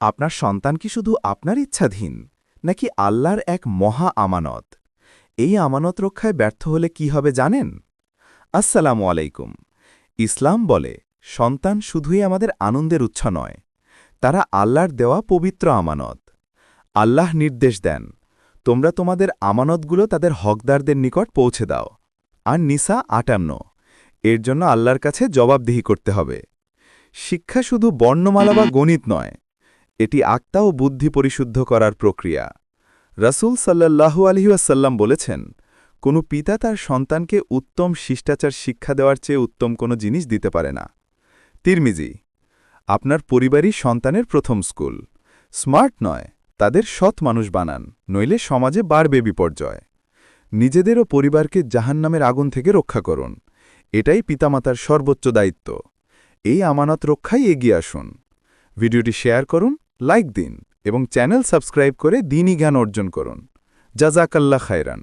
আপনার সন্তান কি শুধু আপনার ইচ্ছাধীন, নাকি আল্লাহর এক মহা আমানত? এই আমানত রক্ষায় ব্যর্থ হলে কি হবে জানেন? আসসালামু আলাইকুম। ইসলাম বলে, সন্তান শুধুই আমাদের আনন্দের উৎস নয়, তারা আল্লাহর দেওয়া পবিত্র আমানত। আল্লাহ নির্দেশ দেন, তোমরা তোমাদের আমানতগুলো তাদের হকদারদের নিকট পৌঁছে দাও। আর নিসা আটান্ন, এর জন্য আল্লাহর কাছে জবাবদিহি করতে হবে। শিক্ষা শুধু বর্ণমালা বা গণিত নয় এটি আক্তা ও বুদ্ধি পরিশুদ্ধ করার প্রক্রিয়া। রাসূল সাল্লাল্লাহু আলহিউসাল্লাম বলেছেন, কোনো পিতা তার সন্তানকে উত্তম শিষ্টাচার শিক্ষা দেওয়ার চেয়ে উত্তম কোনো জিনিস দিতে পারে না। তিরমিজি, আপনার পরিবারই সন্তানের প্রথম স্কুল। স্মার্ট নয়, তাদের সৎ মানুষ বানান, নইলে সমাজে বাড়বে বিপর্যয়। নিজেদের ও পরিবারকে জাহান্নামের আগুন থেকে রক্ষা করুন, এটাই পিতামাতার সর্বোচ্চ দায়িত্ব। এই আমানত রক্ষায় এগিয়ে আসুন। ভিডিওটি শেয়ার করুন লাইক দিন এবং চ্যানেল সাবস্ক্রাইব করে দিনই জ্ঞান অর্জন করুন। জাজাকাল্লা খায়রান।